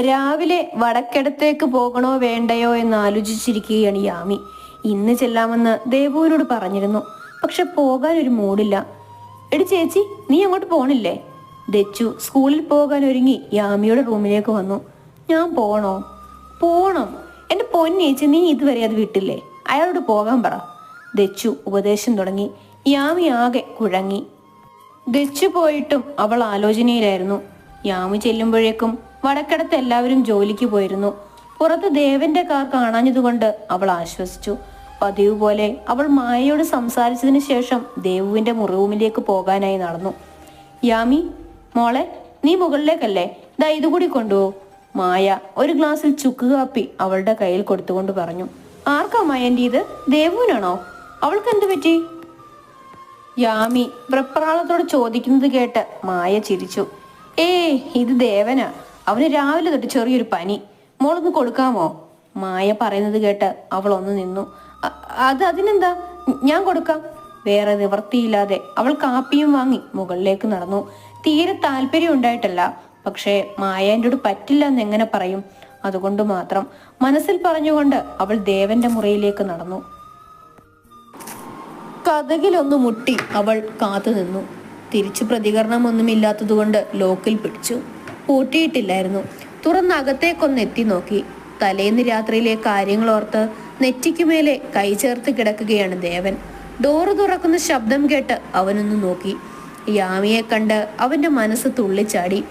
രാവിലെ വടക്കിടത്തേക്ക് പോകണോ വേണ്ടയോ എന്ന് ആലോചിച്ചിരിക്കുകയാണ് യാമി. ഇന്ന് ചെല്ലാമെന്ന് ദേവുവിനോട് പറഞ്ഞിരുന്നു. പക്ഷെ പോകാൻ ഒരു മൂടില്ല. എടി ചേച്ചി നീ അങ്ങോട്ട് പോണില്ലേ? ദച്ചു സ്കൂളിൽ പോകാൻ ഒരുങ്ങി യാമിയുടെ റൂമിലേക്ക് വന്നു. ഞാൻ പോണോ? പോണം. എന്റെ പൊന്നേച്ചി നീ ഇതുവരെ അത് വിട്ടില്ലേ? അയാളോട് പോകാൻ പറ. ദച്ചു ഉപദേശം തുടങ്ങി. യാമി ആകെ കുഴങ്ങി. ദച്ചു പോയിട്ടും അവൾ ആലോചനയിലായിരുന്നു. യാമി ചെല്ലുമ്പോഴേക്കും വടക്കടത്ത് എല്ലാവരും ജോലിക്ക് പോയിരുന്നു. പുറത്ത് ദേവന്റെ കാർ കാണാഞ്ഞതുകൊണ്ട് അവൾ ആശ്വസിച്ചു. പതിവ് പോലെ അവൾ മായയോട് സംസാരിച്ചതിന് ശേഷം ദേവുവിന്റെ മുറിവുമിലേക്ക് പോകാനായി നടന്നു. യാമി മോളെ നീ മുകളിലേക്കല്ലേ? ദാ ഇതുകൂടി കൊണ്ടുപോ. മായ ഒരു ഗ്ലാസ്സിൽ ചുക്ക് കാപ്പി അവളുടെ കയ്യിൽ കൊടുത്തുകൊണ്ട് പറഞ്ഞു. ആർക്കാ മായന്റെ ഇത് ദേവുവിനാണോ? അവൾക്ക് എന്ത് പറ്റി? യാമി വെപ്രാളത്തോട് ചോദിക്കുന്നത് കേട്ട് മായ ചിരിച്ചു. ഏയ് ഇത് ദേവനാ. അവന് രാവിലെ തൊട്ട് ചെറിയൊരു പനി. മോളൊന്ന് കൊടുക്കാമോ? മായ പറയുന്നത് കേട്ട് അവൾ ഒന്ന് നിന്നു. അത് അതിനെന്താ? ഞാൻ കൊടുക്കാം. വേറെ നിവൃത്തിയില്ലാതെ അവൾ കാപ്പിയും വാങ്ങി മുകളിലേക്ക് നടന്നു. തീരെ താല്പര്യം ഉണ്ടായിട്ടല്ല. പക്ഷേ മായ എന്നോട് പറ്റില്ല എന്ന് എങ്ങനെ പറയും? അതുകൊണ്ട് മാത്രം മനസ്സിൽ പറഞ്ഞുകൊണ്ട് അവൾ ദേവന്റെ മുറിയിലേക്ക് നടന്നു. കഥകിലൊന്ന് മുട്ടി അവൾ കാത്തു നിന്നു. തിരിച്ചു പ്രതികരണമൊന്നുമില്ലാത്തതുകൊണ്ട് ലോക്കിൽ പിടിച്ചു. പൂട്ടിയിട്ടില്ലായിരുന്നു. തുറന്നകത്തേക്കൊന്ന് എത്തി നോക്കി. തലേന്ന് രാത്രിയിലെ കാര്യങ്ങളോർത്ത് നെറ്റിക്കുമേലെ കൈ ചേർത്ത് കിടക്കുകയാണ് ദേവൻ. ഡോറ് തുറക്കുന്ന ശബ്ദം കേട്ട് അവനൊന്ന് നോക്കി. യാമിയെ കണ്ട് അവന്റെ മനസ്സ് തുള്ളിച്ചാടി.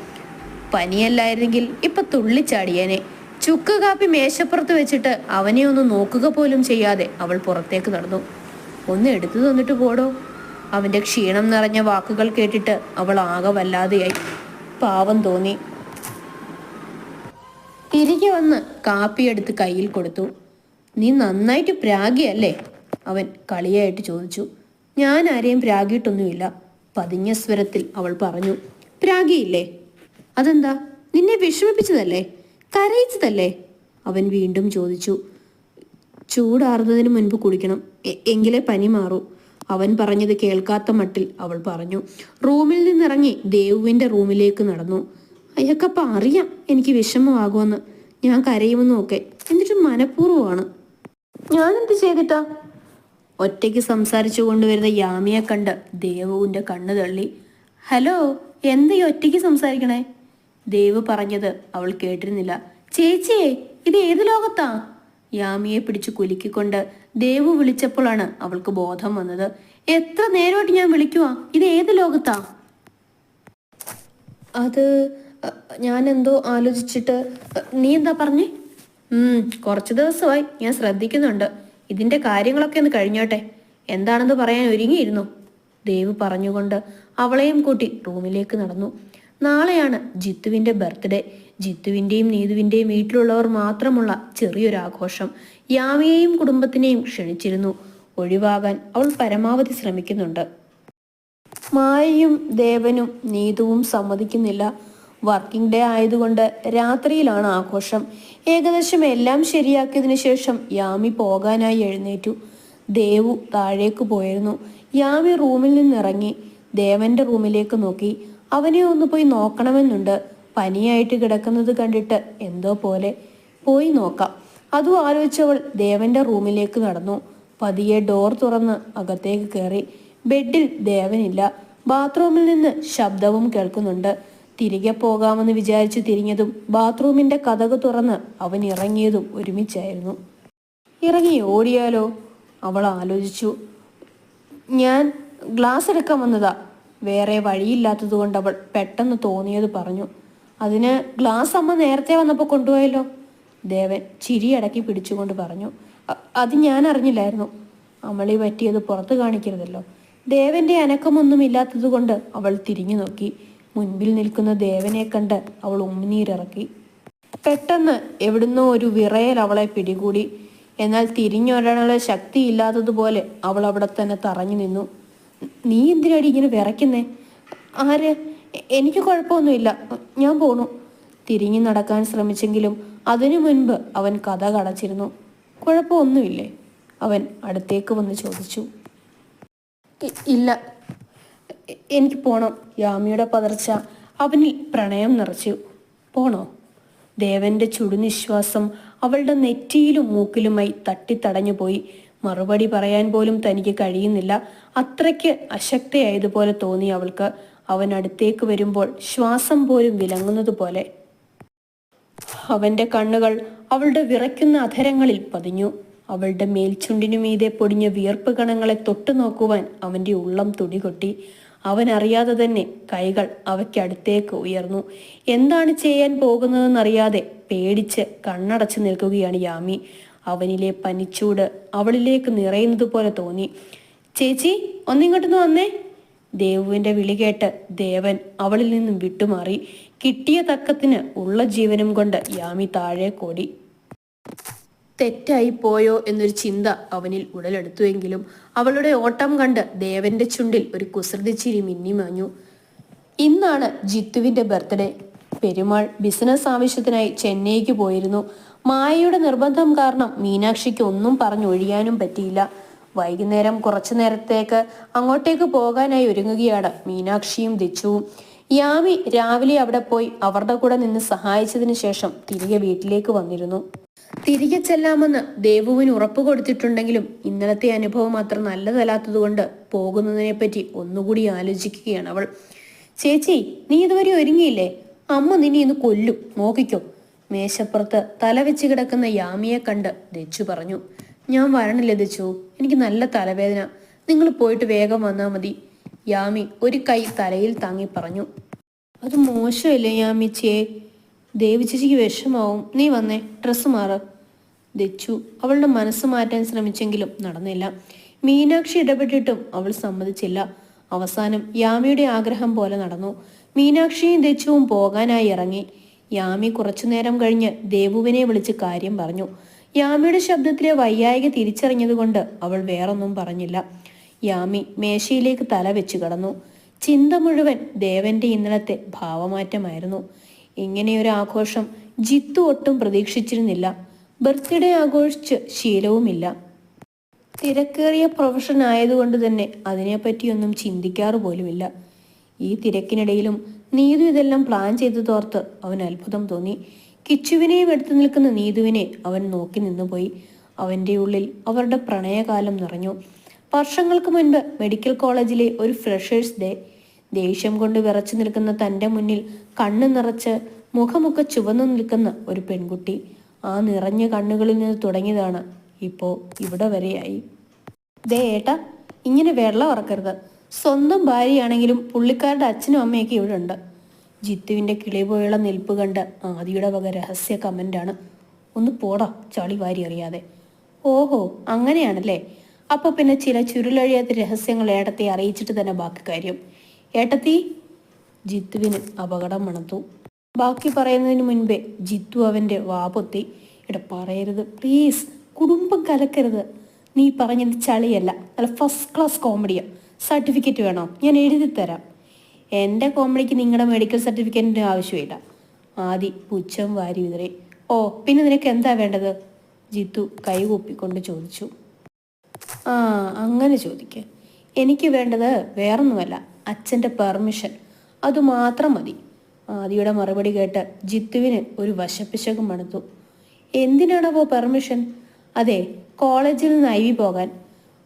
പനിയല്ലായിരുന്നെങ്കിൽ ഇപ്പൊ തുള്ളിച്ചാടിയേനെ. ചുക്ക് കാപ്പി മേശപ്പുറത്ത് വെച്ചിട്ട് അവനെ ഒന്ന് നോക്കുക പോലും ചെയ്യാതെ അവൾ പുറത്തേക്ക് നടന്നു. ഒന്ന് എടുത്തു തന്നിട്ട് പോടോ. അവന്റെ ക്ഷീണം നിറഞ്ഞ വാക്കുകൾ കേട്ടിട്ട് അവൾ ആകെ വല്ലാതെയായി. പാവം തോന്നി. തിരികെ വന്ന് കാപ്പിയെടുത്ത് കയ്യിൽ കൊടുത്തു. നീ നന്നായിട്ട് പ്രാഗിയല്ലേ? അവൻ കളിയായിട്ട് ചോദിച്ചു. ഞാൻ ആരെയും പ്രാഗിയിട്ടൊന്നുമില്ല പതിഞ്ഞ സ്വരത്തിൽ അവൾ പറഞ്ഞു. പ്രാഗിയില്ലേ? അതെന്താ? നിന്നെ വിഷമിപ്പിച്ചതല്ലേ? കരയിച്ചതല്ലേ? അവൻ വീണ്ടും ചോദിച്ചു. ചൂടാറുന്നതിന് മുൻപ് കുടിക്കണം. എങ്കിലേ പനി മാറൂ. അവൻ പറഞ്ഞത് കേൾക്കാത്ത മട്ടിൽ അവൾ പറഞ്ഞു റൂമിൽ നിന്നിറങ്ങി ദേവുവിന്റെ റൂമിലേക്ക് നടന്നു. അയാൾക്കപ്പം അറിയാം എനിക്ക് വിഷമമാകുമെന്ന്. ഞാൻ കരയുമെന്നും ഒക്കെ. എന്നിട്ട് മനഃപൂർവമാണ്. ഞാനെന്ത് ചെയ്തിട്ടാ? ഒറ്റയ്ക്ക് സംസാരിച്ചു കൊണ്ടുവരുന്ന യാമിയെ കണ്ട് ദേവുവിന്റെ കണ്ണ് തള്ളി. ഹലോ എന്താ ഈ ഒറ്റയ്ക്ക് സംസാരിക്കണേ? ദേവ് പറഞ്ഞത് അവൾ കേട്ടിരുന്നില്ല. ചേച്ചിയെ ഇത് ഏത് ലോകത്താ? യാമിയെ പിടിച്ചു കുലുക്കിക്കൊണ്ട് ദേവു വിളിച്ചപ്പോഴാണ് അവൾക്ക് ബോധം വന്നത്. എത്ര നേരമായിട്ട് ഞാൻ വിളിക്കുവാ? ഇത് ഏത് ലോകത്താ? അത് ഞാൻ എന്തോ ആലോചിച്ചിട്ട് നീ എന്താ പറഞ്ഞേ? കുറച്ച് ദിവസമായി ഞാൻ ശ്രദ്ധിക്കുന്നുണ്ട്. ഇതിന്റെ കാര്യങ്ങളൊക്കെ ഒന്ന് കഴിഞ്ഞോട്ടെ. എന്താണെന്ന് പറയാൻ ഒരുങ്ങിയിരുന്നു. ദേവ് പറഞ്ഞുകൊണ്ട് അവളെയും കൂട്ടി റൂമിലേക്ക് നടന്നു. നാളെയാണ് ജിത്തുവിന്റെ ബർത്ത്ഡേ. ജിത്തുവിന്റെയും നീതുവിന്റെയും വീട്ടിലുള്ളവർ മാത്രമുള്ള ചെറിയൊരു ആഘോഷം യാമിയെയും കുടുംബത്തിനെയും ക്ഷണിച്ചിരുന്നു. ഒഴിവാകാൻ അവൾ പരമാവധി ശ്രമിക്കുന്നുണ്ട്. മായയും ദേവനും നീതുവും സമ്മതിക്കുന്നില്ല. വർക്കിംഗ് ഡേ ആയതുകൊണ്ട് രാത്രിയിലാണ് ആഘോഷം. ഏകദേശം എല്ലാം ശരിയാക്കിയതിനു ശേഷം യാമി പോകാനായി എഴുന്നേറ്റു. ദേവു താഴേക്ക് പോയിരുന്നു. യാമി റൂമിൽ നിന്നിറങ്ങി. ദേവന്റെ റൂമിലേക്ക് നോക്കി. അവനെ ഒന്ന് പോയി നോക്കണമെന്നുണ്ട്. പനിയായിട്ട് കിടക്കുന്നത് കണ്ടിട്ട് എന്തോ പോലെ പോയി നോക്കാം. അതും ആലോചിച്ചവൾ ദേവന്റെ റൂമിലേക്ക് നടന്നു. പതിയെ ഡോർ തുറന്ന് അകത്തേക്ക് കയറി. ബെഡിൽ ദേവനില്ല. ബാത്റൂമിൽ നിന്ന് ശബ്ദവും കേൾക്കുന്നുണ്ട്. തിരികെ പോകാമെന്ന് വിചാരിച്ചു തിരിഞ്ഞതും ബാത്റൂമിന്റെ കഥക് തുറന്ന് അവൻ ഇറങ്ങിയതും ഒരുമിച്ചായിരുന്നു. ഇറങ്ങി ഓടിയാലോ? അവൾ ആലോചിച്ചു. ഞാൻ ഗ്ലാസ് എടുക്കാൻ വന്നതാ. വേറെ വഴിയില്ലാത്തത് കൊണ്ട് അവൾ പെട്ടെന്ന് തോന്നിയത് പറഞ്ഞു. അതിന് ഗ്ലാസ് അമ്മ നേരത്തെ വന്നപ്പോൾ കൊണ്ടുപോയല്ലോ. ദേവൻ ചിരിയടക്കി പിടിച്ചുകൊണ്ട് പറഞ്ഞു അത് ഞാൻ അറിഞ്ഞില്ലായിരുന്നു. അമളി പറ്റിയത് പുറത്ത് കാണിക്കരുതല്ലോ. ദേവന്റെ അനക്കമൊന്നും ഇല്ലാത്തത് കൊണ്ട് അവൾ തിരിഞ്ഞു നോക്കി. മുൻപിൽ നിൽക്കുന്ന ദേവനെ കണ്ട് അവൾ ഉമ്മിനീരിറക്കി. പെട്ടെന്ന് എവിടുന്നോ ഒരു വിറയൽ അവളെ പിടികൂടി. എന്നാൽ തിരിഞ്ഞൊരാളെ ശക്തിയില്ലാത്തതുപോലെ അവൾ അവിടെ തന്നെ തറഞ്ഞു നിന്നു. നീ എന്തിനാടി ഇങ്ങനെ വിറയ്ക്കുന്നേ? ആര്? എനിക്ക് കുഴപ്പമൊന്നുമില്ല. ഞാൻ പോണു. തിരിഞ്ഞു നടക്കാൻ ശ്രമിച്ചെങ്കിലും അതിനു മുൻപ് അവൻ കഥ കടച്ചിരുന്നു. കുഴപ്പമൊന്നുമില്ലേ? അവൻ അടുത്തേക്ക് വന്ന് ചോദിച്ചു. ഇല്ല. എനിക്ക് പോണം. യാമിയുടെ പതർച്ച അവനിൽ പ്രണയം നിറച്ചു. പോണോ? ദേവന്റെ ചുടുനിശ്വാസം അവളുടെ നെറ്റിയിലും മൂക്കിലുമായി തട്ടിത്തടഞ്ഞു പോയി മറുപടി പറയാൻ പോലും തനിക്ക് കഴിയുന്നില്ല. അത്രയ്ക്ക് അശക്തയായതുപോലെ തോന്നി അവൾക്ക്. അവൻ അടുത്തേക്ക് വരുമ്പോൾ ശ്വാസം പോലും വിലങ്ങുന്നത് പോലെ അവന്റെ കണ്ണുകൾ അവളുടെ വിറയ്ക്കുന്ന അധരങ്ങളിൽ പതിഞ്ഞു. അവളുടെ മേൽച്ചുണ്ടിനുമീതെ പൊടിഞ്ഞ വിയർപ്പ് കണങ്ങളെ തൊട്ടു നോക്കുവാൻ അവന്റെ ഉള്ളം തുടികൊട്ടി. അവൻ അറിയാതെ തന്നെ കൈകൾ അവയ്ക്കടുത്തേക്ക് ഉയർന്നു. എന്താണ് ചെയ്യാൻ പോകുന്നതെന്നറിയാതെ പേടിച്ച് കണ്ണടച്ചു നിൽക്കുകയാണ് യാമി. അവനിലെ പനിച്ചൂട് അവളിലേക്ക് നിറയുന്നത് പോലെ തോന്നി. ചേച്ചി ഒന്നിങ്ങോട്ടൊന്ന് വന്നേ. ദേവുവിന്റെ വിളി കേട്ട് ദേവൻ അവളിൽ നിന്നും വിട്ടുമാറി. കിട്ടിയ തക്കത്തിന് ഉള്ള ജീവനും കൊണ്ട് യാമി താഴെ കോടി. തെറ്റായി പോയോ എന്നൊരു ചിന്ത അവനിൽ ഉടലെടുത്തുവെങ്കിലും അവളുടെ ഓട്ടം കണ്ട് ദേവന്റെ ചുണ്ടിൽ ഒരു കുസൃതി ചിരി മിന്നിമാഞ്ഞു ഇന്നാണ് ജിത്തുവിന്റെ ബർത്ത്ഡേ. പെരുമാൾ ബിസിനസ് ആവശ്യത്തിനായി ചെന്നൈക്ക് പോയിരുന്നു. മായയുടെ നിർബന്ധം കാരണം മീനാക്ഷിക്ക് ഒന്നും പറഞ്ഞൊഴിയാനും പറ്റിയില്ല. വൈകുന്നേരം കുറച്ചു നേരത്തേക്ക് അങ്ങോട്ടേക്ക് പോകാനായി ഒരുങ്ങുകയാണ് മീനാക്ഷിയും ദിച്ചു. യാമി രാവിലെ അവിടെ പോയി അവരുടെ കൂടെ നിന്ന് സഹായിച്ചതിന് ശേഷം തിരികെ വീട്ടിലേക്ക് വന്നിരുന്നു. തിരികെ ചെല്ലാമെന്ന് ദേവുവിന് ഉറപ്പ് കൊടുത്തിട്ടുണ്ടെങ്കിലും ഇന്നലത്തെ അനുഭവം അത്ര നല്ലതല്ലാത്തതുകൊണ്ട് പോകുന്നതിനെപ്പറ്റി ഒന്നുകൂടി ആലോചിക്കുകയാണ് അവൾ. ചേച്ചി നീ ഇതുവരെ ഒരുങ്ങിയില്ലേ? അമ്മ നിന്നെ ഇന്ന് കൊല്ലും. നോക്കിക്കോ. മേശപ്പുറത്ത് തല വെച്ച് കിടക്കുന്ന യാമിയെ കണ്ട് ദച്ചു പറഞ്ഞു. ഞാൻ വരണില്ല ദച്ചു. എനിക്ക് നല്ല തലവേദന. നിങ്ങൾ പോയിട്ട് വേഗം വന്നാൽ മതി. യാമി ഒരു കൈ തലയിൽ താങ്ങി പറഞ്ഞു. അത് മോശമല്ലേ യാമിച്ചേ ദേവി ചേച്ചിക്ക് വിഷമാവും. നീ വന്നേ ഡ്രസ്സ് മാറ്. ദച്ചു അവളുടെ മനസ്സ് മാറ്റാൻ ശ്രമിച്ചെങ്കിലും നടന്നില്ല. മീനാക്ഷി ഇടപെട്ടിട്ടും അവൾ സമ്മതിച്ചില്ല. അവസാനം യാമിയുടെ ആഗ്രഹം പോലെ നടന്നു. മീനാക്ഷിയും ദച്ചുവും പോകാനായി ഇറങ്ങി. യാമി കുറച്ചു നേരം കഴിഞ്ഞ് ദേവുവിനെ വിളിച്ച് കാര്യം പറഞ്ഞു. യാമിയുടെ ശബ്ദത്തിലെ വയ്യായിക തിരിച്ചറിഞ്ഞതുകൊണ്ട് അവൾ വേറൊന്നും പറഞ്ഞില്ല. യാമി മേശയിലേക്ക് തല വെച്ച് കടന്നു. ചിന്ത മുഴുവൻ ദേവന്റെ ഇന്നലത്തെ ഭാവമാറ്റമായിരുന്നു. ഇങ്ങനെയൊരു ആഘോഷം ജിത്തു ഒട്ടും പ്രതീക്ഷിച്ചിരുന്നില്ല. ബർത്ത്ഡേ ആഘോഷിച്ച് ശീലവുമില്ല. തിരക്കേറിയ പ്രൊഫഷൻ ആയതുകൊണ്ട് തന്നെ അതിനെപ്പറ്റിയൊന്നും ചിന്തിക്കാറ് പോലുമില്ല. ഈ തിരക്കിനിടയിലും നീതു ഇതെല്ലാം പ്ലാൻ ചെയ്തു തോർത്ത് അവൻ അത്ഭുതം തോന്നി. കിച്ചുവിനെയും എടുത്തു നിൽക്കുന്ന നീതുവിനെ അവൻ നോക്കി നിന്നുപോയി. അവന്റെ ഉള്ളിൽ അവരുടെ പ്രണയകാലം നിറഞ്ഞു. വർഷങ്ങൾക്ക് മുൻപ് മെഡിക്കൽ കോളേജിലെ ഒരു ഫ്രഷേഴ്സ് ഡേ ദേഷ്യം കൊണ്ട് വിറച്ചു നിൽക്കുന്ന തന്റെ മുന്നിൽ കണ്ണ് നിറച്ച് മുഖമൊക്കെ ചുവന്നു നിൽക്കുന്ന ഒരു പെൺകുട്ടി. ആ നിറഞ്ഞ കണ്ണുകളിൽ നിന്ന് തുടങ്ങിയതാണ് ഇപ്പോ ഇവിടെ വരെയായി. ദേ ഏട്ടാ ഇങ്ങനെ വെള്ളം ഉറക്കരുത്. സ്വന്തം ഭാര്യയാണെങ്കിലും പുള്ളിക്കാരുടെ അച്ഛനും അമ്മയൊക്കെ ഇവിടെ ഉണ്ട്. ജിത്തുവിന്റെ കിളി പോയുള്ള നിൽപ്പ് കണ്ട് ആദിയുടെ വക രഹസ്യ കമന്റാണ് ഒന്ന് പോടാ ചളി വാരി അറിയാതെ ഓഹോ അങ്ങനെയാണല്ലേ? അപ്പൊ പിന്നെ ചില ചുരുളഴിയാത്ത രഹസ്യങ്ങൾ ഏട്ടത്തെ അറിയിച്ചിട്ട് തന്നെ ബാക്കി കാര്യം. ഏട്ടത്തി ജിത്തുവിന് അപകടം മണത്തു. ബാക്കി പറയുന്നതിന് മുൻപേ ജിത്തു അവന്റെ വാപൊത്തി ഇട പറയരുത് പ്ലീസ് കുടുംബം കലക്കരുത്. നീ പറഞ്ഞത് ചളിയല്ല അല്ല ഫസ്റ്റ് ക്ലാസ് കോമഡിയാണ് സർട്ടിഫിക്കറ്റ് വേണോ? ഞാൻ എഴുതി തരാം എന്റെ കോമഡിക്ക് നിങ്ങളുടെ മെഡിക്കൽ സർട്ടിഫിക്കറ്റിന്റെ ആവശ്യമില്ല. ആദി പുച്ഛം വാരി വിതറി. ഓ പിന്നെ നിനക്ക് എന്താ വേണ്ടത്? ജിത്തു കൈകൂപ്പിക്കൊണ്ട് ചോദിച്ചു. ആ അങ്ങനെ ചോദിക്ക. എനിക്ക് വേണ്ടത് വേറൊന്നുമല്ല അച്ഛന്റെ പെർമിഷൻ അതുമാത്രം മതി. ആദിയുടെ മറുപടി കേട്ട് ജിത്തുവിന് ഒരു വശപ്പിശകം മണത്തു. എന്തിനാണപ്പോ പെർമിഷൻ അതെ കോളേജിൽ നിന്ന് ഐ വി പോകാൻ.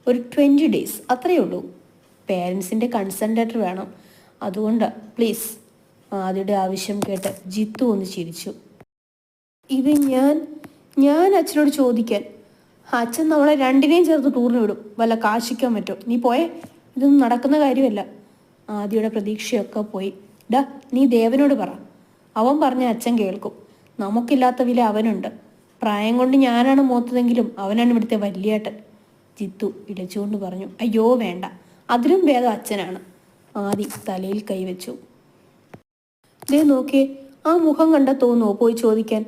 ഒരു ട്വന്റി ഡേയ്സ് അത്രയേ ഉള്ളൂ. പേരൻസിന്റെ ലെറ്റർ വേണം. അതുകൊണ്ട് പ്ലീസ് ആദിയുടെ ആവശ്യം കേട്ട് ജിത്തു ഒന്ന് ചിരിച്ചു. ഇത് ഞാൻ ഞാൻ അച്ഛനോട് ചോദിക്കാൻ. അച്ഛൻ നമ്മളെ രണ്ടിനെയും ചേർത്ത് ടൂറിന് വിടും. വല്ല കാശിക്കാൻ പറ്റും. നീ പോയേ. ഇതൊന്നും നടക്കുന്ന കാര്യമല്ല. ആദിയുടെ പ്രതീക്ഷയൊക്കെ പോയി. ഡാ നീ ദേവനോട് പറ. അവൻ പറഞ്ഞ അച്ഛൻ കേൾക്കും. നമുക്കില്ലാത്ത വില അവനുണ്ട്. പ്രായം കൊണ്ട് ഞാനാണ് മൂത്തതെങ്കിലും അവനാണ് ഇവിടുത്തെ വലിയേട്ടൻ. ജിത്തു ഇളിച്ചുകൊണ്ട് പറഞ്ഞു. അയ്യോ വേണ്ട. അതിലും ഭേദം അച്ഛനാണ്. ആദി തലയിൽ കൈവച്ചു. ദേ നോക്കേ ആ മുഖം കണ്ട തോന്നോ പോയി ചോദിക്കാൻ?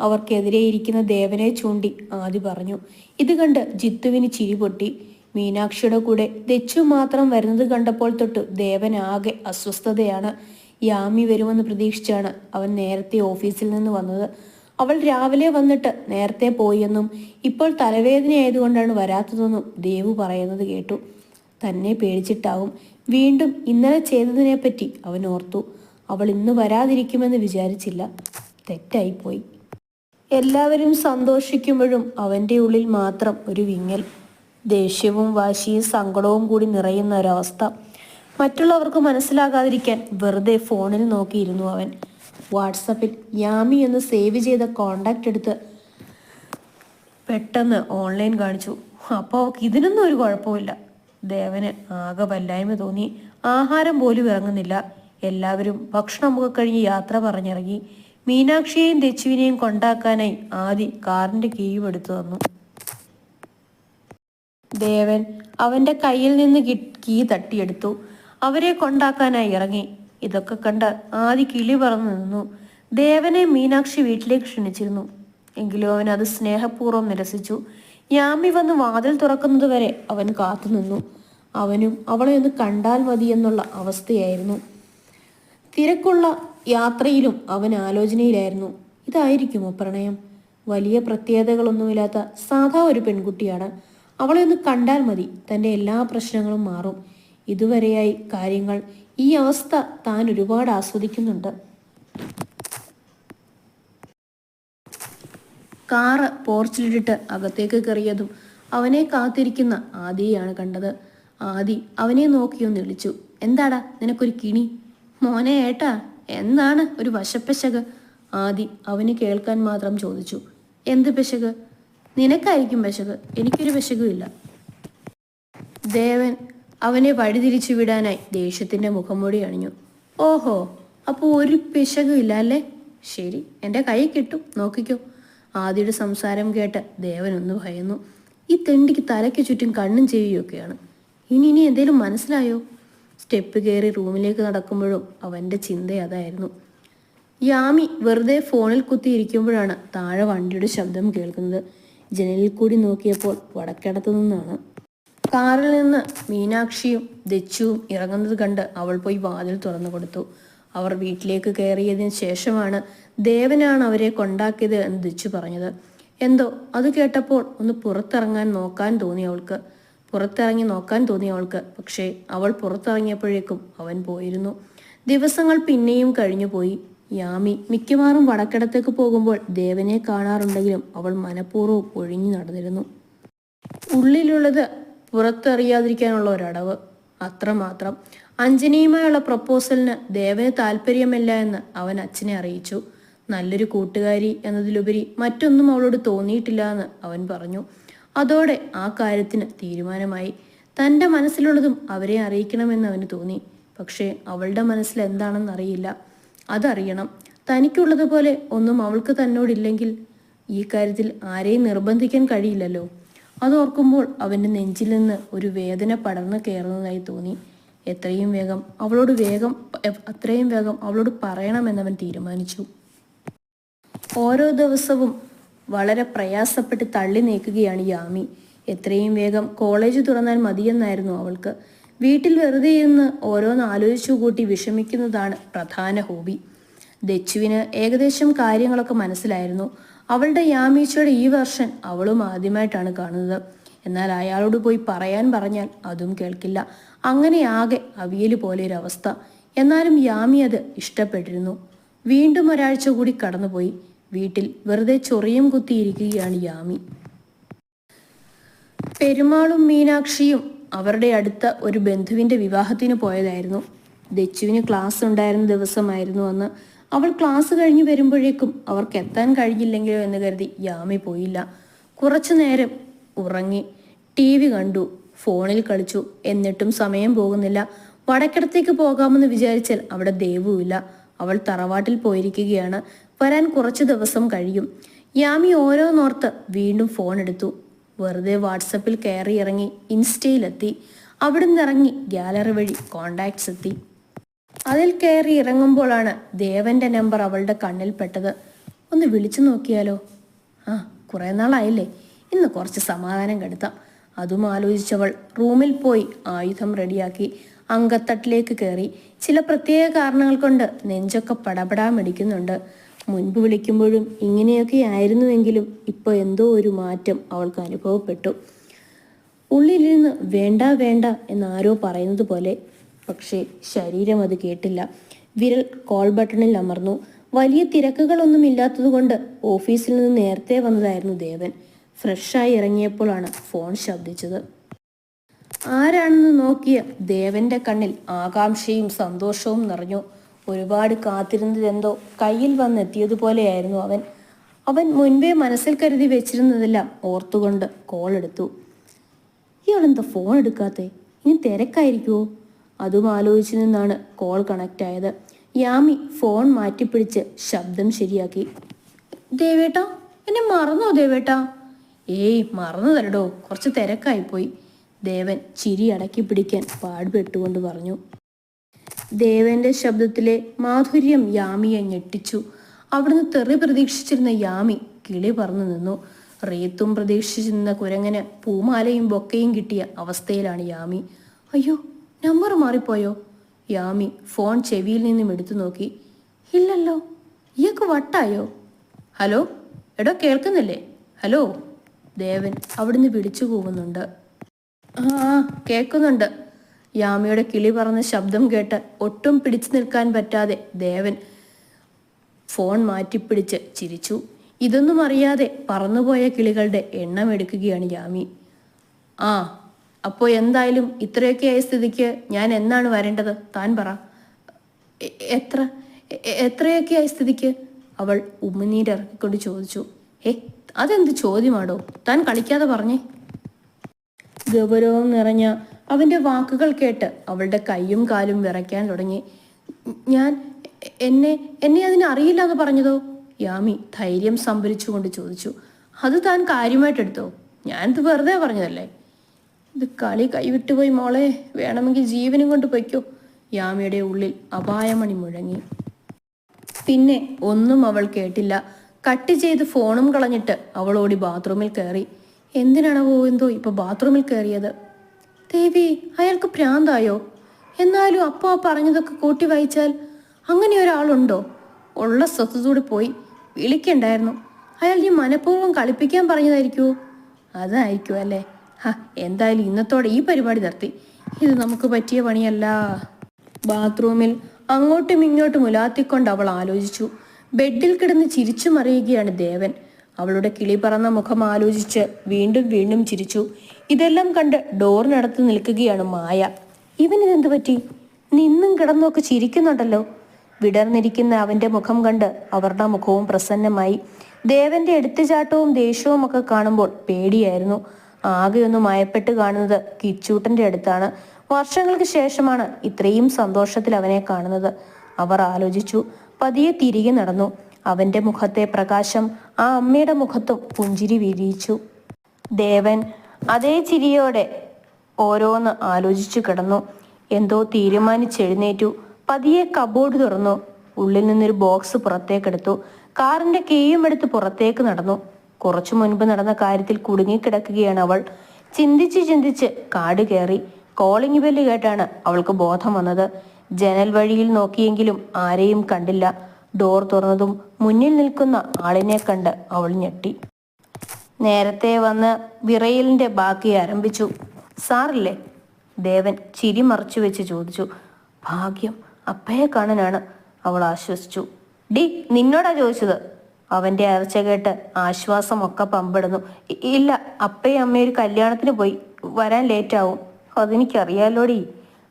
അവർക്കെതിരെ ഇരിക്കുന്ന ദേവനെ ചൂണ്ടി ആദി പറഞ്ഞു ഇത് കണ്ട് ജിത്തുവിന് ചിരി പൊട്ടി. മീനാക്ഷിയുടെ കൂടെ ദച്ചു മാത്രം വരുന്നത് കണ്ടപ്പോൾ തൊട്ട് ദേവൻ ആകെ അസ്വസ്ഥതയാണ്. യാമി വരുമെന്ന് പ്രതീക്ഷിച്ചാണ് അവൻ നേരത്തെ ഓഫീസിൽ നിന്ന് വന്നത്. അവൾ രാവിലെ വന്നിട്ട് നേരത്തെ പോയെന്നും ഇപ്പോൾ തലവേദനയായതുകൊണ്ടാണ് വരാത്തതെന്നും ദേവു പറയുന്നത് കേട്ടു. തന്നെ പേടിച്ചിട്ടാവും. വീണ്ടും ഇന്നലെ ചെയ്തതിനെപ്പറ്റി അവൻ ഓർത്തു. അവൾ ഇന്ന് വരാതിരിക്കുമെന്ന് വിചാരിച്ചില്ല. തെറ്റായിപ്പോയി. എല്ലാവരും സന്തോഷിക്കുമ്പോഴും അവന്റെ ഉള്ളിൽ മാത്രം ഒരു വിങ്ങൽ. ദേഷ്യവും വാശിയും സങ്കടവും കൂടി നിറയുന്ന ഒരവസ്ഥ. മറ്റുള്ളവർക്ക് മനസ്സിലാകാതിരിക്കാൻ വെറുതെ ഫോണിൽ നോക്കിയിരുന്നു അവൻ. വാട്സപ്പിൽ യാമി എന്ന് സേവ് ചെയ്ത കോണ്ടാക്റ്റ് എടുത്ത് പെട്ടെന്ന് ഓൺലൈൻ കാണിച്ചു. അപ്പോൾ ഇതിനൊന്നും ഒരു കുഴപ്പമില്ല ദേവന് ആകെ വല്ലായ്മ തോന്നി. ആഹാരം പോലും ഇറങ്ങുന്നില്ല. എല്ലാവരും ഭക്ഷണമൊക്കെ കഴിഞ്ഞ് യാത്ര പറഞ്ഞിറങ്ങി. മീനാക്ഷിയെയും ദച്ചുവിനെയും കൊണ്ടാക്കാനായി ആദി കാറിന്റെ കീയും എടുത്തു തന്നു. ദേവൻ അവന്റെ കയ്യിൽ നിന്ന് കീ തട്ടിയെടുത്തു. അവരെ കൊണ്ടാക്കാനായി ഇറങ്ങി. ഇതൊക്കെ കണ്ട് ആദി കിളി പറന്നു നിന്നു. ദേവനെ മീനാക്ഷി വീട്ടിലേക്ക് ക്ഷണിച്ചിരുന്നു. എങ്കിലും അവൻ അത് സ്നേഹപൂർവം നിരസിച്ചു. യാമി വന്ന് വാതിൽ തുറക്കുന്നത് വരെ അവൻ കാത്തുനിന്നു അവനും അവളെ ഒന്ന് കണ്ടാൽ മതി എന്നുള്ള അവസ്ഥയായിരുന്നു. തിരക്കുള്ള യാത്രയിലും അവൻ ആലോചനയിലായിരുന്നു. ഇതായിരിക്കുമോ പ്രണയം? വലിയ പ്രത്യേകതകളൊന്നുമില്ലാത്ത സാധാ ഒരു പെൺകുട്ടിയാണ്. അവളെ ഒന്ന് കണ്ടാൽ മതി. തന്റെ എല്ലാ പ്രശ്നങ്ങളും മാറും. ഇതുവരെയായി കാര്യങ്ങൾ ഈ അവസ്ഥ താൻ ഒരുപാട് ആസ്വദിക്കുന്നുണ്ട്. കാറ് പോർച്ചിലിട്ടിട്ട് അകത്തേക്ക് കയറിയതും അവനെ കാത്തിരിക്കുന്ന ആദിയെയാണ് കണ്ടത്. ആദി അവനെ നോക്കിയൊന്ന് വിളിച്ചു. എന്താടാ നിനക്കൊരു കിണി? മോനെ ഏട്ടാ എന്താണ് ഒരു വശപ്പശക്? ആദി അവന് കേൾക്കാൻ മാത്രം ചോദിച്ചു. എന്ത് പെശക്? നിനക്കായിരിക്കും പെശക് എനിക്കൊരു പെശകുമില്ല ദേവൻ അവനെ വഴിതിരിച്ചു വിടാനായി ദേഷ്യത്തിന്റെ മുഖംമൂടി അണിഞ്ഞു. ഓഹോ അപ്പോൾ ഒരു പിശകും ഇല്ല അല്ലേ? ശരി എന്റെ കൈ കിട്ടും നോക്കിക്കോ. ആദിയുടെ സംസാരം കേട്ട് ദേവൻ ഒന്ന് ഭയന്നു. ഈ തെണ്ടിക്ക് തലയ്ക്ക് ചുറ്റും കണ്ണും ചെയ്യുകയൊക്കെയാണ് ഇനി ഇനി എന്തേലും മനസ്സിലായോ? സ്റ്റെപ്പ് കയറി റൂമിലേക്ക് നടക്കുമ്പോഴും അവന്റെ ചിന്ത അതായിരുന്നു. യാമി വെറുതെ ഫോണിൽ കുത്തിയിരിക്കുമ്പോഴാണ് താഴെ വണ്ടിയുടെ ശബ്ദം കേൾക്കുന്നത്. ജനലിൽ കൂടി നോക്കിയപ്പോൾ വടക്കിടത്തു നിന്നാണ്. കാറിൽ നിന്ന് മീനാക്ഷിയും ദച്ചുവും ഇറങ്ങുന്നത് കണ്ട് അവൾ പോയി വാതിൽ തുറന്നു കൊടുത്തു. അവർ വീട്ടിലേക്ക് കയറിയതിന് ശേഷമാണ് ദേവനാണ് അവരെ കൊണ്ടാക്കിയത് എന്ന് ദിച്ചു പറഞ്ഞത്. എന്തോ? അത് കേട്ടപ്പോൾ ഒന്ന് പുറത്തിറങ്ങാൻ നോക്കാൻ തോന്നി അവൾക്ക്. പുറത്തിറങ്ങി നോക്കാൻ തോന്നി അവൾക്ക്. പക്ഷേ അവൾ പുറത്തിറങ്ങിയപ്പോഴേക്കും അവൻ പോയിരുന്നു. ദിവസങ്ങൾ പിന്നെയും കഴിഞ്ഞു പോയി. യാമി മിക്കവാറും വടക്കിടത്തേക്ക് പോകുമ്പോൾ ദേവനെ കാണാറുണ്ടെങ്കിലും അവൾ മനഃപൂർവം ഒഴിഞ്ഞു നടന്നിരുന്നു. ഉള്ളിലുള്ളത് പുറത്തറിയാതിരിക്കാനുള്ള ഒരടവ്. അത്രമാത്രം. അഞ്ജനിയുമായുള്ള പ്രപ്പോസലിന് ദേവന് താല്പര്യമില്ല എന്ന് അവൻ അച്ഛനെ അറിയിച്ചു. നല്ലൊരു കൂട്ടുകാരി എന്നതിലുപരി മറ്റൊന്നും അവളോട് തോന്നിയിട്ടില്ല എന്ന് അവൻ പറഞ്ഞു. അതോടെ ആ കാര്യത്തിന് തീരുമാനമായി. തന്റെ മനസ്സിലുള്ളതും അവരെ അറിയിക്കണമെന്ന് അവന് തോന്നി. പക്ഷേ അവളുടെ മനസ്സിൽ എന്താണെന്ന് അറിയില്ല അതറിയണം. തനിക്കുള്ളതുപോലെ ഒന്നും അവൾക്ക് തന്നോടില്ലെങ്കിൽ ഈ കാര്യത്തിൽ ആരെയും നിർബന്ധിക്കാൻ കഴിയില്ലല്ലോ. അതോർക്കുമ്പോൾ അവന്റെ നെഞ്ചിൽ നിന്ന് ഒരു വേദന പടർന്നു കയറുന്നതായി തോന്നി. എത്രയും വേഗം അവളോട് വേഗം അത്രയും വേഗം അവളോട് പറയണമെന്നവൻ തീരുമാനിച്ചു. ഓരോ ദിവസവും വളരെ പ്രയാസപ്പെട്ട് തള്ളി നീക്കുകയാണ് യാമി. എത്രയും വേഗം കോളേജ് തുറന്നാൽ മതിയെന്നായിരുന്നു അവൾക്ക്. വീട്ടിൽ വെറുതെ ഇരുന്ന് ഓരോന്ന് ആലോചിച്ചു കൂട്ടി വിഷമിക്കുന്നതാണ് പ്രധാന ഹോബി. ദച്ചുവിന് ഏകദേശം കാര്യങ്ങളൊക്കെ മനസ്സിലായിരുന്നു. അവളുടെ യാമീച്ചയുടെ ഈ വർഷം അവളും ആദ്യമായിട്ടാണ് കാണുന്നത്. എന്നാൽ അയാളോട് പോയി പറയാൻ പറഞ്ഞാൽ അതും കേൾക്കില്ല. അങ്ങനെ ആകെ അവിയൽ പോലെ ഒരവസ്ഥ എന്നാലും യാമി അത് ഇഷ്ടപ്പെട്ടിരുന്നു. വീണ്ടും ഒരാഴ്ച കൂടി കടന്നുപോയി. വീട്ടിൽ വെറുതെ ചൊറിയും കുത്തിയിരിക്കുകയാണ് യാമി. പെരുമാളും മീനാക്ഷിയും അവരുടെ അടുത്ത ഒരു ബന്ധുവിന്റെ വിവാഹത്തിന് പോയതായിരുന്നു. ദച്ചുവിന് ക്ലാസ് ഉണ്ടായിരുന്ന ദിവസമായിരുന്നു അന്ന്. അവൾ ക്ലാസ് കഴിഞ്ഞ് വരുമ്പോഴേക്കും അവർക്ക് എത്താൻ കഴിഞ്ഞില്ലെങ്കിലോ എന്ന് കരുതി യാമി പോയില്ല. കുറച്ചു നേരം ഉറങ്ങി ടി വി കണ്ടു ഫോണിൽ കളിച്ചു എന്നിട്ടും സമയം പോകുന്നില്ല. വടക്കിടത്തേക്ക് പോകാമെന്ന് വിചാരിച്ചാൽ അവിടെ ദേവുമില്ല അവൾ തറവാട്ടിൽ പോയിരിക്കുകയാണ്. വരാൻ കുറച്ച് ദിവസം കഴിയും. യാമി ഓരോന്നോർത്ത് വീണ്ടും ഫോൺ എടുത്തു. വെറുതെ വാട്സപ്പിൽ കയറി ഇറങ്ങി ഇൻസ്റ്റയിലെത്തി. അവിടുന്ന് ഇറങ്ങി ഗാലറി വഴി കോണ്ടാക്ട്സ് എത്തി. അതിൽ കയറി ഇറങ്ങുമ്പോഴാണ് ദേവന്റെ നമ്പർ അവളുടെ കണ്ണിൽ പെട്ടത്. ഒന്ന് വിളിച്ചു നോക്കിയാലോ? ആ കുറെ നാളായില്ലേ. ഇന്ന് കുറച്ച് സമാധാനം കെടുത്താം. അതും ആലോചിച്ചവൾ റൂമിൽ പോയി ആയുധം റെഡിയാക്കി അങ്കത്തട്ടിലേക്ക് കയറി. ചില പ്രത്യേക കാരണങ്ങൾ കൊണ്ട് നെഞ്ചൊക്കെ പടപടാ മിടിക്കുന്നുണ്ട്. മുൻപ് വിളിക്കുമ്പോഴും ഇങ്ങനെയൊക്കെ ആയിരുന്നുവെങ്കിലും ഇപ്പോൾ എന്തോ ഒരു മാറ്റം അവൾക്ക് അനുഭവപ്പെട്ടു. ഉള്ളിൽ നിന്ന് വേണ്ട വേണ്ട എന്നാരോ പറയുന്നത് പോലെ. പക്ഷേ ശരീരം അത് കേട്ടില്ല. വിരൽ കോൾ ബട്ടണിൽ അമർന്നു. വലിയ തിരക്കുകളൊന്നും ഇല്ലാത്തതുകൊണ്ട് ഓഫീസിൽ നിന്ന് നേരത്തെ വന്നതായിരുന്നു ദേവൻ. ഫ്രഷായി ഇറങ്ങിയപ്പോഴാണ് ഫോൺ ശബ്ദിച്ചത്. ആരാണെന്ന് നോക്കിയ ദേവന്റെ കണ്ണിൽ ആകാംക്ഷയും സന്തോഷവും നിറഞ്ഞു. ഒരുപാട് കാത്തിരുന്നതെന്തോ കയ്യിൽ വന്നെത്തിയതുപോലെയായിരുന്നു അവൻ. അവൻ മുൻപേ മനസ്സിൽ കരുതി വെച്ചിരുന്നതെല്ലാം ഓർത്തുകൊണ്ട് കോൾ എടുത്തു. ഇയാളെന്താ ഫോൺ എടുക്കാത്തേ? ഇനി തിരക്കായിരിക്കുമോ അതും ആലോചിച്ചു നിന്നാണ് കോൾ കണക്റ്റ് ആയത്. യാമി ഫോൺ മാറ്റിപ്പിടിച്ച് ശബ്ദം ശരിയാക്കി. ദേവേട്ടാ എന്നെ മറന്നോ ദേവേട്ടാ? ഏയ് മറന്നു തരടോ കുറച്ച് തിരക്കായിപ്പോയി. ദേവൻ ചിരി അടക്കി പിടിക്കാൻ പാടുപെട്ടുകൊണ്ട് പറഞ്ഞു. ദേവന്റെ ശബ്ദത്തിലെ മാധുര്യം യാമിയെ ഞെട്ടിച്ചു. അവിടുന്ന് തെറി പ്രതീക്ഷിച്ചിരുന്ന യാമി കിളി പറന്നു നിന്നു. റീത്തും പ്രതീക്ഷിച്ചിരുന്ന കുരങ്ങന് പൂമാലയും ബൊക്കയും കിട്ടിയ അവസ്ഥയിലാണ് യാമി. അയ്യോ നമ്പർ മാറിപ്പോയോ? യാമി ഫോൺ ചെവിയിൽ നിന്നും എടുത്തു നോക്കി. ഇല്ലല്ലോ ഇയക്ക് വട്ടായോ? ഹലോ എടോ കേൾക്കുന്നില്ലേ? ഹലോ ദേവൻ അവിടുന്ന് വിളിച്ചു പോകുന്നുണ്ട് ആ ആ, കേൾക്കുന്നുണ്ട്. യാമിയുടെ കിളി പറഞ്ഞ ശബ്ദം കേട്ട് ഒട്ടും പിടിച്ചു നിൽക്കാൻ പറ്റാതെ ദേവൻ ഫോൺ മാറ്റിപ്പിടിച്ച് ചിരിച്ചു. ഇതൊന്നും അറിയാതെ പറന്നുപോയ കിളികളുടെ എണ്ണം എടുക്കുകയാണ് യാമി. ആ അപ്പോൾ എന്തായാലും ഇത്രയൊക്കെ ആയ സ്ഥിതിക്ക് ഞാൻ എന്നാണ് വരേണ്ടത്? താൻ പറ. എത്ര? എത്രയൊക്കെ ആയ സ്ഥിതിക്ക്? അവൾ ഉമ്മനീരിറക്കിക്കൊണ്ട് ചോദിച്ചു. ഏ അതെന്ത് ചോദ്യമാടോ? താൻ കളിക്കാതെ പറഞ്ഞേ. ഗൗരവം നിറഞ്ഞ അവന്റെ വാക്കുകൾ കേട്ട് അവളുടെ കൈയും കാലും വിറയ്ക്കാൻ തുടങ്ങി. ഞാൻ എന്നെ എന്നെ അതിന് അറിയില്ല എന്ന് പറഞ്ഞതോ? യാമി ധൈര്യം സംഭരിച്ചുകൊണ്ട് ചോദിച്ചു. അത് താൻ കാര്യമായിട്ടെടുത്തോ ഞാനിത് വെറുതെ പറഞ്ഞതല്ലേ? ഇത് കളി കൈവിട്ടുപോയി മോളെ. വേണമെങ്കിൽ ജീവനും കൊണ്ട് പൊയ്ക്കോ. യാമിയുടെ ഉള്ളിൽ അപായമണി മുഴങ്ങി. പിന്നെ ഒന്നും അവൾ കേട്ടില്ല. കട്ട് ചെയ്ത് ഫോണും കളഞ്ഞിട്ട് അവളോടി ബാത്റൂമിൽ കയറി. എന്തിനാണോ എന്തോ ഇപ്പൊ ബാത്റൂമിൽ കയറിയത്? ദേവി അയാൾക്ക് ഭ്രാന്തായോ എന്നാലും അപ്പോ പറഞ്ഞതൊക്കെ കൂട്ടി വായിച്ചാൽ അങ്ങനെ ഒരാളുണ്ടോ? ഉള്ള സ്വത്തൂടെ പോയി വിളിക്കണ്ടായിരുന്നു. അയാൾ ഈ മനഃപൂർവം കളിപ്പിക്കാൻ പറഞ്ഞതായിരിക്കുമോ അതായിരിക്കും അല്ലേ? ഹ എന്തായാലും ഇന്നത്തോടെ ഈ പരിപാടി നിർത്തി. ഇത് നമുക്ക് പറ്റിയ പണിയല്ല. ബാത്റൂമിൽ അങ്ങോട്ടും ഇങ്ങോട്ടും ഉലാത്തിക്കൊണ്ട് അവൾ ആലോചിച്ചു. ബെഡിൽ കിടന്ന് ചിരിച്ചു മറിയുകയാണ് ദേവൻ. അവളുടെ കിളി പറന്ന മുഖം ആലോചിച്ച് വീണ്ടും വീണ്ടും ചിരിച്ചു. ഇതെല്ലാം കണ്ട് ഡോറിനടുത്ത് നിൽക്കുകയാണ് മായ. ഇവനിതെന്തു പറ്റി? നിന്നും കിടന്നൊക്കെ ചിരിക്കുന്നുണ്ടല്ലോ. വിടർന്നിരിക്കുന്ന അവന്റെ മുഖം കണ്ട് അവരുടെ മുഖവും പ്രസന്നമായി. ദേവന്റെ എടുത്തുചാട്ടവും ദേഷ്യവും ഒക്കെ കാണുമ്പോൾ പേടിയായിരുന്നു. ആകെ മയപ്പെട്ട് കാണുന്നത് കിച്ചൂട്ടന്റെ അടുത്താണ്. വർഷങ്ങൾക്ക് ശേഷമാണ് ഇത്രയും സന്തോഷത്തിൽ അവനെ കാണുന്നത്. അവർ ആലോചിച്ചു. പതിയെ തിരികെ നടന്നു. അവന്റെ മുഖത്തെ പ്രകാശം ആ അമ്മയുടെ മുഖത്തും പുഞ്ചിരി വിരിയിച്ചു. ദേവൻ അതേ ചിരിയോടെ ഓരോന്ന് ആലോചിച്ചു കിടന്നു. എന്തോ തീരുമാനിച്ചെഴുന്നേറ്റു. പതിയെ കബോർഡ് തുറന്നു. ഉള്ളിൽ നിന്നൊരു ബോക്സ് പുറത്തേക്കെടുത്തു. കാറിന്റെ കീയും എടുത്ത് പുറത്തേക്ക് നടന്നു. കുറച്ചു മുൻപ് നടന്ന കാര്യത്തിൽ കുടുങ്ങിക്കിടക്കുകയാണ് അവൾ. ചിന്തിച്ച് ചിന്തിച്ച് കാട് കയറി. കോളിംഗ് ബെല്ല് കേട്ടാണ് അവൾക്ക് ബോധം വന്നത്. ജനൽ വഴിയിൽ നോക്കിയെങ്കിലും ആരെയും കണ്ടില്ല. ഡോർ തുറന്നതും മുന്നിൽ നിൽക്കുന്ന ആളിനെ കണ്ട് അവൾ ഞെട്ടി. നേരത്തെ വന്ന് വിറയലിന്റെ ബാക്കി ആരംഭിച്ചു. സാറില്ലേ? ദേവൻ ചിരി മറച്ചു വെച്ച് ചോദിച്ചു. ഭാഗ്യം അപ്പയെ കാണാനാണ് അവൾ ആശ്വസിച്ചു. ഡി നിന്നോടാ ചോദിച്ചത്? അവന്റെ അരച്ച കേട്ട് ആശ്വാസമൊക്കെ പമ്പിടുന്നു. "ഇ- ഇല്ല അപ്പയും അമ്മയും ഒരു കല്യാണത്തിന് പോയി. വരാൻ ലേറ്റ് ആവും അതെനിക്കറിയാലോടി.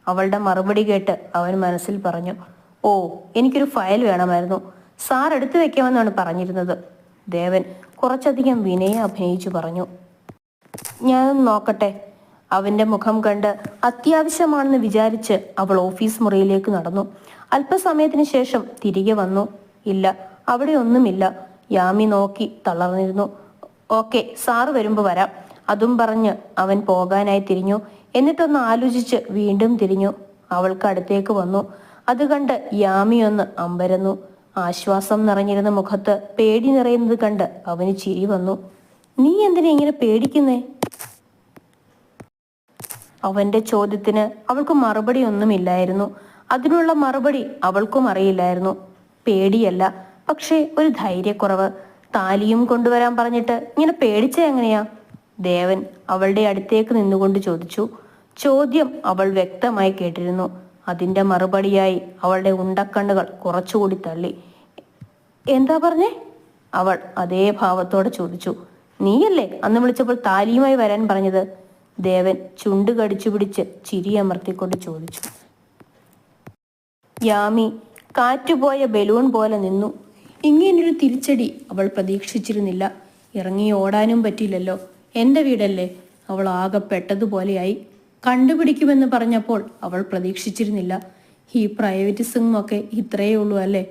അവളുടെ മറുപടി കേട്ട് അവൻ മനസ്സിൽ പറഞ്ഞു. ഓ എനിക്കൊരു ഫയൽ വേണമായിരുന്നു. സാർ എടുത്തു വെക്കാമെന്നാണ് പറഞ്ഞിരുന്നത്. ദേവൻ കുറച്ചധികം വിനയം അഭിനയിച്ചു പറഞ്ഞു. ഞാൻ നോക്കട്ടെ. അവന്റെ മുഖം കണ്ട് അത്യാവശ്യമാണെന്ന് വിചാരിച്ച് അവൾ ഓഫീസ് മുറിയിലേക്ക് നടന്നു. അല്പസമയത്തിന് ശേഷം തിരികെ വന്നു. ഇല്ല അവിടെ ഒന്നുമില്ല. യാമി നോക്കി തളർന്നിരുന്നു. ഓക്കെ സാറ് വരുമ്പോ വരാം. അതും പറഞ്ഞ് അവൻ പോകാനായി തിരിഞ്ഞു. എന്നിട്ടൊന്ന് ആലോചിച്ച് വീണ്ടും തിരിഞ്ഞു. അവൾക്ക് അടുത്തേക്ക് വന്നു. അത് കണ്ട് യാമി ഒന്ന് അമ്പരന്നു. ആശ്വാസം നിറഞ്ഞിരുന്ന മുഖത്ത് പേടി നിറയുന്നത് കണ്ട് അവന് ചിരി വന്നു. നീ എന്തിനാ ഇങ്ങനെ പേടിക്കുന്നേ? അവന്റെ ചോദ്യത്തിന് അവൾക്ക് മറുപടി ഒന്നുമില്ലായിരുന്നു. അതിനുള്ള മറുപടി അവൾക്കും അറിയില്ലായിരുന്നു. പേടിയല്ല പക്ഷേ ഒരു ധൈര്യക്കുറവ്. താലിയും കൊണ്ടുവരാൻ പറഞ്ഞിട്ട് ഇങ്ങനെ പേടിച്ച എങ്ങനെയാ? ദേവൻ അവളുടെ അടുത്തേക്ക് നിന്നുകൊണ്ട് ചോദിച്ചു. ചോദ്യം അവൾ വ്യക്തമായി കേട്ടിരുന്നു. അതിന്റെ മറുപടിയായി അവളുടെ ഉണ്ടക്കണ്ണുകൾ കുറച്ചുകൂടി തള്ളി. എന്താ പറഞ്ഞേ? അവൾ അതേ ഭാവത്തോടെ ചോദിച്ചു. നീയല്ലേ അന്ന് വിളിച്ചപ്പോൾ താലിയുമായി വരാൻ പറഞ്ഞത്? ദേവൻ ചുണ്ട് കടിച്ചു പിടിച്ച് ചിരിയമർത്തിക്കൊണ്ട് ചോദിച്ചു. യാമി കാറ്റുപോയ ബലൂൺ പോലെ നിന്നു. ഇങ്ങനൊരു തിരിച്ചടി അവൾ പ്രതീക്ഷിച്ചിരുന്നില്ല. ഇറങ്ങി ഓടാനും പറ്റില്ലല്ലോ എന്റെ വീടല്ലേ? അവൾ ആകെ പെട്ടതുപോലെയായി. കണ്ടുപിടിക്കുമെന്ന് പറഞ്ഞപ്പോൾ അവൾ പ്രതീക്ഷിച്ചിരുന്നില്ല. ഈ പ്രൈവറ്റിസും ഒക്കെ ഇത്രയേ ഉള്ളൂ അല്ലേ?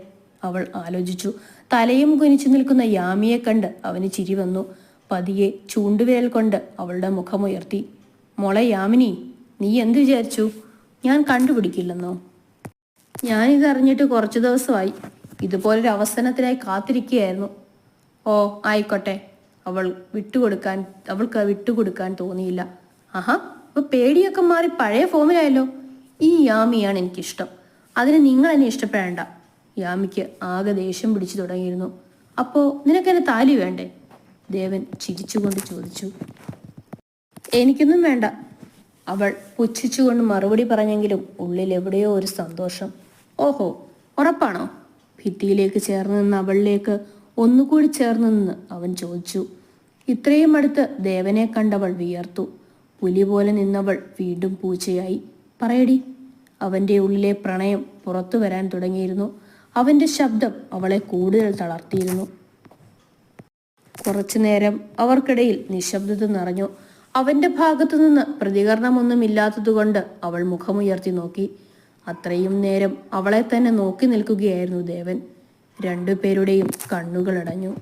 അവൾ ആലോചിച്ചു. തലയും കുനിച്ചു നിൽക്കുന്ന യാമിയെ കണ്ട് അവന് ചിരി വന്നു. പതിയെ ചൂണ്ടുവിരൽ കൊണ്ട് അവളുടെ മുഖമുയർത്തി. മോളെ യാമിനി നീ എന്ത് വിചാരിച്ചു? ഞാൻ കണ്ടുപിടിക്കില്ലെന്നോ? ഞാനിത് അറിഞ്ഞിട്ട് കുറച്ചു ദിവസമായി. ഇതുപോലൊരു അവസരത്തിനായി കാത്തിരിക്കുകയായിരുന്നു. ഓ ആയിക്കോട്ടെ. അവൾ വിട്ടുകൊടുക്കാൻ അവൾക്ക് വിട്ടുകൊടുക്കാൻ തോന്നിയില്ല. ആഹാ ഇപ്പൊ പേടിയൊക്കെ മാറി പഴയ ഫോമിലായല്ലോ. ഈ യാമിയാണ് എനിക്കിഷ്ടം. അതിന് നിങ്ങൾ എന്നെ ഇഷ്ടപ്പെടേണ്ട. യാമിക്ക് ആകെ ദേഷ്യം പിടിച്ചു തുടങ്ങിയിരുന്നു. അപ്പോ നിനക്കെന്നെ താലി വേണ്ടേ? ദേവൻ ചിരിച്ചുകൊണ്ട് ചോദിച്ചു. എനിക്കൊന്നും വേണ്ട. അവൾ പുച്ഛിച്ചുകൊണ്ട് മറുപടി പറഞ്ഞെങ്കിലും ഉള്ളിൽ എവിടെയോ ഒരു സന്തോഷം. ഓഹോ ഉറപ്പാണോ? ഭിത്തിയിലേക്ക് ചേർന്ന് നിന്ന് അവളിലേക്ക് ഒന്നുകൂടി ചേർന്ന് നിന്ന് അവൻ ചോദിച്ചു. ഇത്രയും അടുത്ത് ദേവനെ കണ്ടവൾ വിയർത്തു. പുലി പോലെ നിന്നവൾ വീണ്ടും പൂച്ചയായി. പറയടി. അവന്റെ ഉള്ളിലെ പ്രണയം പുറത്തു വരാൻ തുടങ്ങിയിരുന്നു. അവന്റെ ശബ്ദം അവളെ കൂടുതൽ തളർത്തിയിരുന്നു. കുറച്ചു നേരം അവർക്കിടയിൽ നിശബ്ദത നിറഞ്ഞു. അവന്റെ ഭാഗത്തു നിന്ന് പ്രതികരണമൊന്നുമില്ലാത്തതുകൊണ്ട് അവൾ മുഖമുയർത്തി നോക്കി. അത്രയും നേരം അവളെ തന്നെ നോക്കി നിൽക്കുകയായിരുന്നു ദേവൻ. രണ്ടുപേരുടെയും കണ്ണുകൾ അടഞ്ഞു